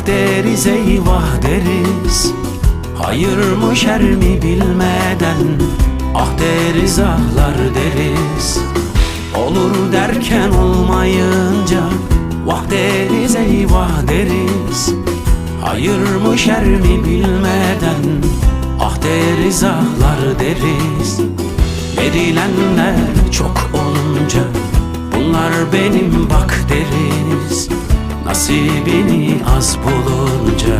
Ah deriz eyvah deriz. Hayır mı şer mi bilmeden Ah deriz ahlar deriz. Olur derken olmayınca Vah deriz eyvah deriz. Hayır mı şer mi bilmeden Ah deriz ahlar deriz. Verilenler çok olunca Bunlar benim bak deriz. Nasibini az bulunca